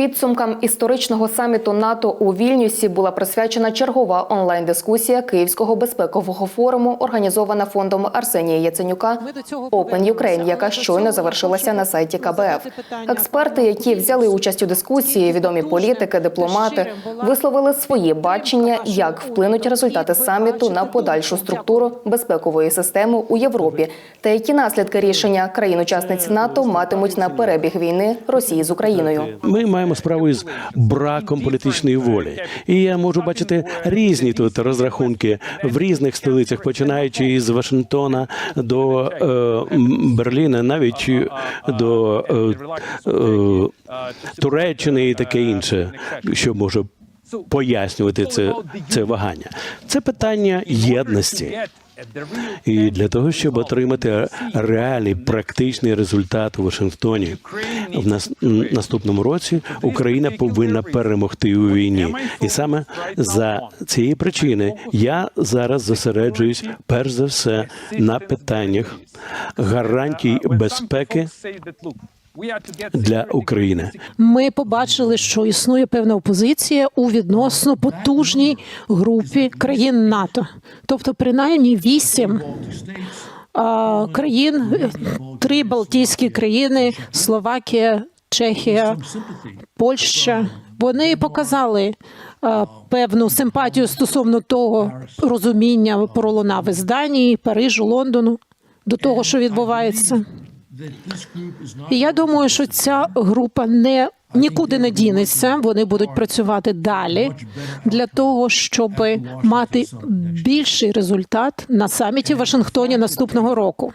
Підсумкам історичного саміту НАТО у Вільнюсі була присвячена чергова онлайн-дискусія Київського безпекового форуму, організована фондом Арсенія Яценюка Open Ukraine, яка щойно завершилася на сайті КБФ. Експерти, які взяли участь у дискусії, відомі політики, дипломати, висловили свої бачення, як вплинуть результати саміту на подальшу структуру безпекової системи у Європі, та які наслідки рішення країн-учасниць НАТО матимуть на перебіг війни Росії з Україною. Ми маємо справу із браком політичної волі, і я можу бачити різні тут розрахунки в різних столицях, починаючи із Вашингтона до е, Берліна, навіть до е, е, Туреччини і таке інше, що може пояснювати це, це вагання. Це питання єдності. І для того, щоб отримати реальний практичний результат у Вашингтоні в нас наступному році, Україна повинна перемогти у війні, і саме за цієї причини я зараз зосереджуюсь перш за все на питаннях гарантій безпеки для України. Ми побачили, що існує певна опозиція у відносно потужній групі країн НАТО, тобто принаймні вісім країн, е, три Балтійські країни, Словакія, Чехія, Польща. Вони показали певну симпатію стосовно того розуміння пролунав із Данії, Парижу, Лондону до того, що відбувається. І я думаю, що ця група не нікуди не дінеться. Вони будуть працювати далі для того, щоб мати більший результат на саміті в Вашингтоні наступного року.